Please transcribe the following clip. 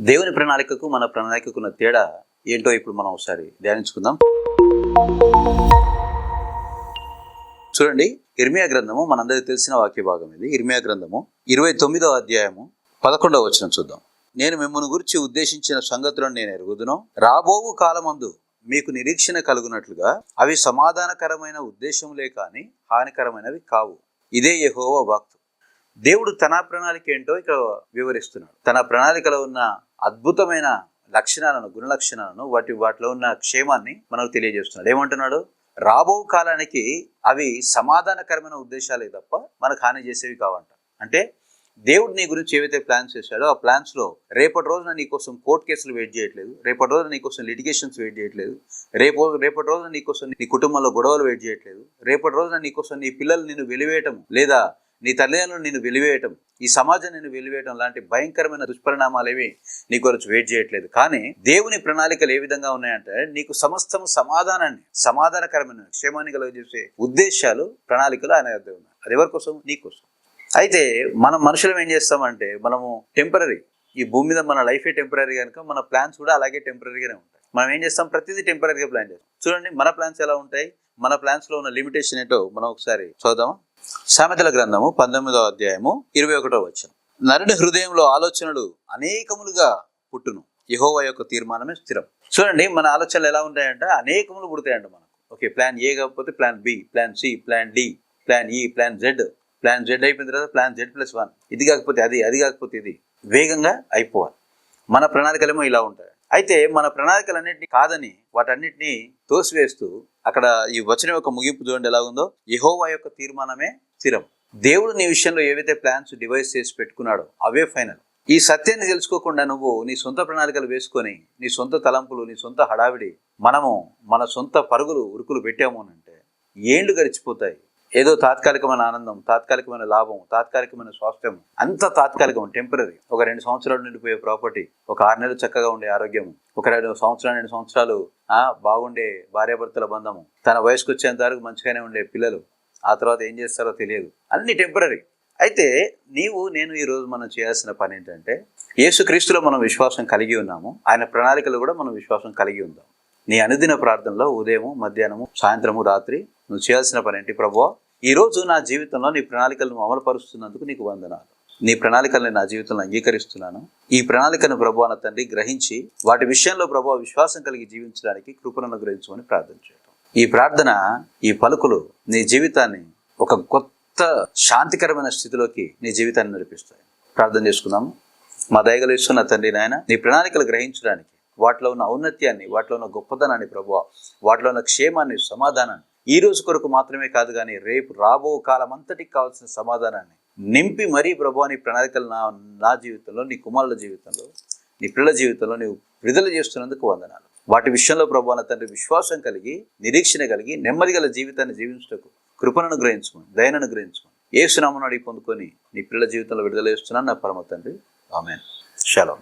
దేవుని ప్రణాళికకు మన ప్రణాళికకు ఉన్న తేడా ఏంటో ఇప్పుడు మనం ఒకసారి ధ్యానించుకుందాం. చూడండి ఇర్మియా గ్రంథము మనందరికీ తెలిసిన వాక్య భాగం ఇది. ఇర్మియా గ్రంథము ఇరవై తొమ్మిదో అధ్యాయము పదకొండవ వచనం చూద్దాం. నేను మిమ్మల్ని గురించి ఉద్దేశించిన సంగతులను నేను ఎరుగుదును. రాబోవు కాలమందు మీకు నిరీక్షణ కలుగునట్లుగా అవి సమాధానకరమైన ఉద్దేశములే కానీ హానికరమైనవి కావు. ఇదే యహోవ వాక్తు దేవుడు తన ప్రణాళిక ఏంటో ఇక్కడ వివరిస్తున్నాడు. తన ప్రణాళికలో ఉన్న అద్భుతమైన లక్షణాలను గుణ లక్షణాలను వాటి వాటిలో ఉన్న క్షేమాన్ని మనకు తెలియజేస్తున్నాడు. ఏమంటున్నాడు? రాబో కాలానికి అవి సమాధానకరమైన ఉద్దేశాలే తప్ప మనకు హాని చేసేవి కావంట. అంటే దేవుడు నీ గురించి ఏవైతే ప్లాన్స్ చేశాడో ఆ ప్లాన్స్లో రేపటి రోజున నీకోసం కోర్టు కేసులు వెయిట్ చేయట్లేదు రేపటి రోజున నీకోసం లిటిగేషన్స్ వెయిట్ చేయట్లేదు రేపు రేపటి రోజున నీకోసం నీ కుటుంబంలో గొడవలు వెయిట్ చేయట్లేదు రేపటి రోజున నీకోసం నీ పిల్లలు నిన్ను వెలివేయటం లేదా నీ తల్లిదండ్రులు నిన్ను వెలివేయటం ఈ సమాజం నిన్ను వెలివేయటం లాంటి భయంకరమైన దుష్పరిణామాలు ఏవి నీ కొరకు వెయిట్ చేయట్లేదు. కానీ దేవుని ప్రణాళికలు ఏ విధంగా ఉన్నాయంటే నీకు సమస్తము సమాధానాన్ని సమాధానకరమైన క్షేమాన్ని కలుగజేసే ఉద్దేశాలు ప్రణాళికలు ఆయన దగ్గర ఉన్నాయి. అది ఎవరి కోసం నీ కోసం అయితే మనం మనుషులం ఏం చేస్తామంటే మనము టెంపరీ ఈ భూమి మీద మన లైఫే టెంపరీ కనుక మన ప్లాన్స్ కూడా అలాగే టెంపరీగానే ఉంటాయి. మనం ఏం చేస్తాం? ప్రతిదీ టెంపరీగా ప్లాన్ చేస్తాం. చూడండి మన ప్లాన్స్ ఎలా ఉంటాయి? మన ప్లాన్స్లో ఉన్న లిమిటేషన్ ఏంటో మనం ఒకసారి చూద్దామా? సామెతల గ్రంథము పంతొమ్మిదవ అధ్యాయము ఇరవై ఒకటో వచ్చిన నరుడి హృదయంలో ఆలోచనలు అనేకములుగా పుట్టును. యహోవా యొక్క తీర్మానమే స్థిరం. చూడండి మన ఆలోచనలు ఎలా ఉంటాయంటే అనేకములు పుడతాయంట మనకు. ఓకే ప్లాన్ ఏ కాకపోతే plan B plan C plan D plan E plan Z. Plan Z అయిపోయిన తర్వాత ప్లాన్ జెడ్ ప్లస్ వన్. ఇది కాకపోతే అది అది కాకపోతే ఇది. వేగంగా అయిపోవాలి. మన ప్రణాళికలేమో ఇలా ఉంటాయి. అయితే మన ప్రణాళికలన్నింటినీ కాదని వాటన్నిటిని తోసివేస్తూ అక్కడ ఈ వచనం యొక్క ముగింపు చూడండి ఎలా ఉందో యహోవా యొక్క తీర్మానమే స్థిరం దేవుడు నీ విషయంలో ఏవైతే ప్లాన్స్ డివైస్ చేసి పెట్టుకున్నాడో అవే ఫైనల్ ఈ సత్యాన్ని తెలుసుకోకుండా నువ్వు నీ సొంత ప్రణాళికలు వేసుకొని నీ సొంత తలంపులు నీ సొంత హడావిడి మనము మన సొంత పరుగులు ఉరుకులు పెట్టాము అని అంటే ఏండ్లు గడిచిపోతాయి? ఏదో తాత్కాలికమైన ఆనందం తాత్కాలికమైన లాభం తాత్కాలికమైన స్వాస్థ్యం అంత తాత్కాలికం టెంపరీ ఒక రెండు సంవత్సరాలు నిండిపోయే ప్రాపర్టీ ఒక ఆరు నెలలు చక్కగా ఉండే ఆరోగ్యం ఒక రెండు సంవత్సరాలు రెండు సంవత్సరాలు ఆ బాగుండే భార్యాభర్తల బంధము తన వయసుకు వచ్చేంత వరకు మంచిగానే ఉండే పిల్లలు ఆ తర్వాత ఏం చేస్తారో తెలియదు. అన్ని టెంపరీ అయితే నీవు నేను ఈ రోజు మనం చేయాల్సిన పని ఏంటంటే యేసుక్రీస్తులో మనం విశ్వాసం కలిగి ఉన్నాము ఆయన ప్రణాళికలు కూడా మనం విశ్వాసం కలిగి ఉందాం. నీ అనుదిన ప్రార్థనలో ఉదయము మధ్యాహ్నము సాయంత్రము రాత్రి నువ్వు చేయాల్సిన పని ఏంటి ప్రభువా? ఈ రోజు నా జీవితంలో నీ ప్రణాళికలను అమలుపరుస్తున్నందుకు నీకు వందనాలు. నీ ప్రణాళికల్ని నా జీవితంలో అంగీకరిస్తున్నాను. ఈ ప్రణాళికను ప్రభు అన్న తండ్రి గ్రహించి వాటి విషయంలో ప్రభు విశ్వాసం కలిగి జీవించడానికి కృపను గ్రహించమని ప్రార్థన చేయడం ఈ ప్రార్థన ఈ పలుకులు నీ జీవితాన్ని ఒక కొత్త శాంతికరమైన స్థితిలోకి నీ జీవితాన్ని నడిపిస్తాయి. ప్రార్థన చేసుకుందాము. మా దయగలు ఇస్తున్న తండ్రి నాయన నీ ప్రణాళికలు గ్రహించడానికి వాటిలో ఉన్న ఔన్నత్యాన్ని వాటిలో ఉన్న గొప్పతనాన్ని ప్రభు వాటిలో ఉన్న క్షేమాన్ని సమాధానాన్ని ఈ రోజు కొరకు మాత్రమే కాదు కానీ రేపు రాబో కాలం అంతటికి కావాల్సిన సమాధానాన్ని నింపి మరీ ప్రభు నీ ప్రణాళికలు నా నా జీవితంలో నీ కుమారుల జీవితంలో నీ పిల్లల జీవితంలో నీవు విడుదల చేస్తున్నందుకు వందనాలు. వాటి విషయంలో ప్రభు తండ్రి విశ్వాసం కలిగి నిరీక్షణ కలిగి నెమ్మది గల జీవితాన్ని జీవించుటకు కృపణను గ్రహించుకోండి దయనను గ్రహించుకోండి ఏ సునామను అడిగి పొందుకొని నీ పిల్లల జీవితంలో విడుదల చేస్తున్నాను నా పరమ తండ్రి. ఆమెన్. శలం